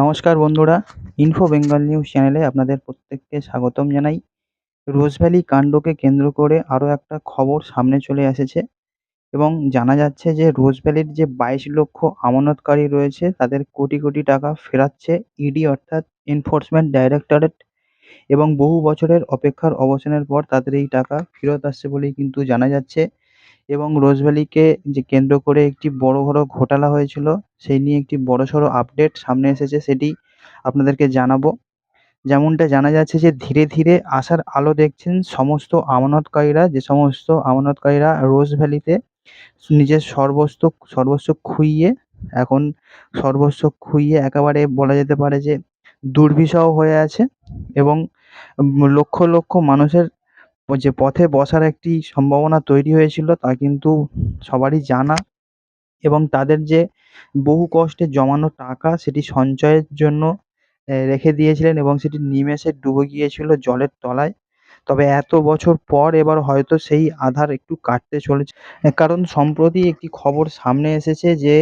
নমস্কার বন্ধুরা info Bengal news চ্যানেলে আপনাদের প্রত্যেককে স্বাগতম জানাই। রোজভ্যালি কাণ্ডকে কেন্দ্র করে আরও একটা খবর সামনে চলে এসেছে এবং জানা যাচ্ছে যে রোজভ্যালির যে বাইশ লক্ষ আমানতকারী রয়েছে, তাদের কোটি কোটি টাকা ফেরাচ্ছে ইডি অর্থাৎ এনফোর্সমেন্ট ডাইরেক্টরেট এবং বহু বছরের অপেক্ষার অবসানের পর তাদের এই টাকা ফেরত আসছে বলেই কিন্তু জানা যাচ্ছে। এবং রোজভ্যালিকে যে কেন্দ্র করে একটি বড়-বড় ঘোটালা হয়েছিল, সেই নিয়ে একটি বড় বড়সড় আপডেট সামনে এসেছে, সেটি আপনাদেরকে জানাব। যেমনটা জানা যাচ্ছে যে, ধীরে ধীরে আশার আলো দেখছেন সমস্ত আমানতকারীরা, যে সমস্ত আমানতকারীরা রোজভ্যালিতে নিজের সর্বস্ব সর্বস্ব খুইয়ে, এখন সর্বস্ব খুইয়ে একেবারে বলা যেতে পারে যে, দুর্বিষহ হয়ে আছে এবং লক্ষ লক্ষ মানুষের যে পথে বসার একটি সম্ভাবনা তৈরি হয়েছিল তা কিন্তু সবারই জানা এবং তাদের যে বহু কষ্টে জমানো টাকা সেটি সঞ্চয়ের জন্য রেখে দিয়েছিলেন এবং সেটি নিমেষে ডুবে গিয়েছিল জলের তলায়। তবে এত বছর পর এবার হয়তো সেই আধার একটু কাটতে চলেছে। কারণ সম্প্রতি একটি খবর সামনে এসেছে যে,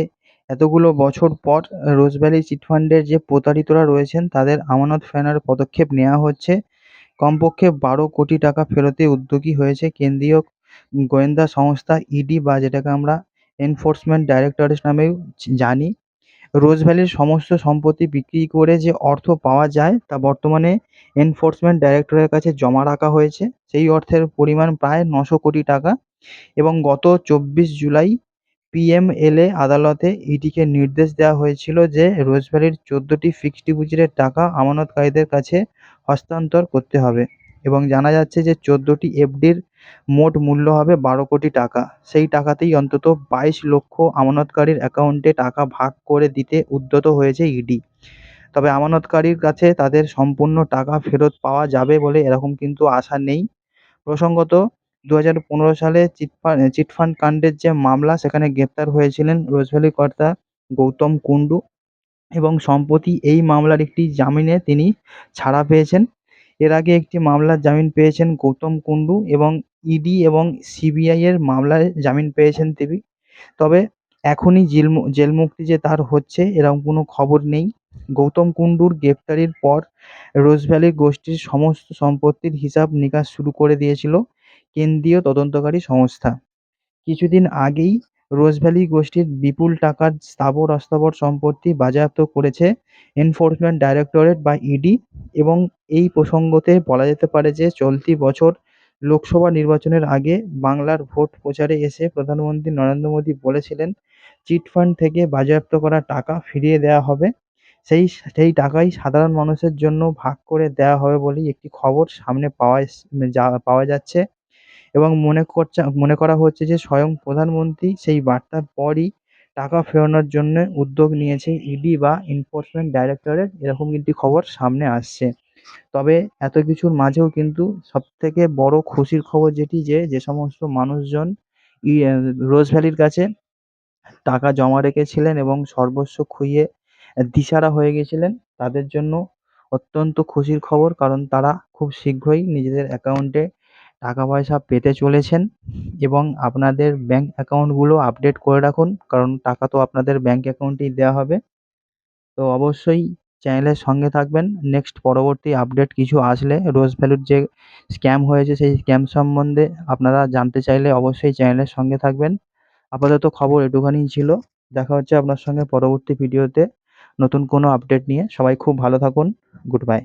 এতগুলো বছর পর রোজভ্যালি চিটফান্ডের যে প্রতারিতরা রয়েছেন, তাদের আমানত ফেরানোর পদক্ষেপ নেওয়া হচ্ছে। কমপক্ষে বারো কোটি টাকা ফেরতে উদ্যোগী হয়েছে কেন্দ্রীয় গোয়েন্দা সংস্থা ইডি বা যেটাকে আমরা এনফোর্সমেন্ট ডাইরেক্টরেট নামেও জানি। রোজভ্যালির সমস্ত সম্পত্তি বিক্রি করে যে অর্থ পাওয়া যায় তা বর্তমানে এনফোর্সমেন্ট ডাইরেক্টরের কাছে জমা রাখা হয়েছে। সেই অর্থের পরিমাণ প্রায় নশো কোটি টাকা এবং গত চব্বিশ জুলাই পিএমএলএ আদালতে ইডিকে নির্দেশ দেওয়া হয়েছিল যে রোজভ্যালির চোদ্দোটি ফিক্সড ডিপোজিটের টাকা আমানতকারীদের কাছে হস্তান্তর করতে হবে এবং জানা যাচ্ছে যে চোদ্দোটি এফডির মোট মূল্য হবে বারো কোটি টাকা। সেই টাকাতেই অন্তত বাইশ লক্ষ আমানতকারীর অ্যাকাউন্টে টাকা ভাগ করে দিতে উদ্যত হয়েছে ইডি তবে আমানতকারীর কাছে তাদের সম্পূর্ণ টাকা ফেরত পাওয়া যাবে বলে এরকম কিন্তু আশা নেই। প্রসঙ্গত দু হাজার পনেরো সালে চিটফান্ড চিটফান্ড কাণ্ডের যে মামলা, সেখানে গ্রেপ্তার হয়েছিলেন রোজভ্যালি কর্তা গৌতম কুণ্ডু এবং সম্প্রতি এই মামলার একটি জামিনে তিনি ছাড়া পেয়েছেন। এর আগে একটি মামলার জামিন পেয়েছেন গৌতম কুণ্ডু এবং ইডি এবং সিবিআইয়ের মামলায় জামিন পেয়েছেন তিনি। তবে এখনই জেল জেল মুক্তি যে তার হচ্ছে, এরকম কোনো খবর নেই। গৌতম কুণ্ডুর গ্রেপ্তারির পর রোজভ্যালি গোষ্ঠীর সমস্ত সম্পত্তির হিসাব নিকাশ শুরু করে দিয়েছিল। কেন্দ্রীয় তদন্তকারী সংস্থা। কিছুদিন আগেই রোজভ্যালি গোষ্ঠীর বিপুল টাকার স্থাবর অস্থাবর সম্পত্তি বাজেয়াপ্ত করেছে এনফোর্সমেন্ট ডাইরেক্টরেট বা ইডি এবং এই প্রসঙ্গতে বলা যেতে পারে যে চলতি বছর লোকসভা নির্বাচনের আগে বাংলার ভোট প্রচারে এসে প্রধানমন্ত্রী নরেন্দ্র মোদী বলেছিলেন চিটফান্ড থেকে বাজেয়াপ্ত করা টাকা ফিরিয়ে দেওয়া হবে। সেই সেই টাকাই সাধারণ মানুষের জন্য ভাগ করে দেওয়া হবে বলেই একটি খবর সামনে পাওয়া যা, পাওয়া যাচ্ছে। এবং মনে করছে মনে করা হচ্ছে যে স্বয়ং প্রধানমন্ত্রী সেই বার্তার পরই টাকা ফেরানোর জন্য উদ্যোগ নিয়েছে ইডি বা এনফোর্সমেন্ট ডাইরেক্টরেট এরকম একটি খবর সামনে আসছে। তবে এত কিছুর মাঝেও কিন্তু সবথেকে বড় খুশির খবর যেটি যে যে সমস্ত মানুষজন ই রোজভ্যালির কাছে টাকা জমা রেখেছিলেন এবং সর্বস্ব খুইয়ে দিশারা হয়ে গেছিলেন, তাদের জন্য অত্যন্ত খুশির খবর, কারণ তারা খুব শীঘ্রই নিজেদের অ্যাকাউন্টে টাকা পয়সা পেতে চলেছেন এবং আপনাদের ব্যাঙ্ক অ্যাকাউন্টগুলো আপডেট করে রাখুন, কারণ টাকা তো আপনাদের ব্যাঙ্ক অ্যাকাউন্টেই দেওয়া হবে। তো অবশ্যই চ্যানেলের সঙ্গে থাকবেন নেক্সট পরবর্তী আপডেট কিছু আসলে রোজ ভ্যালুর যে স্ক্যাম হয়েছে সেই স্ক্যাম সম্বন্ধে আপনারা জানতে চাইলে অবশ্যই চ্যানেলের সঙ্গে থাকবেন। আপাতত খবর এটুখানিই ছিল, দেখা হচ্ছে আপনার সঙ্গে পরবর্তী ভিডিওতে নতুন কোনো আপডেট নিয়ে সবাই খুব ভালো থাকুন গুড বাই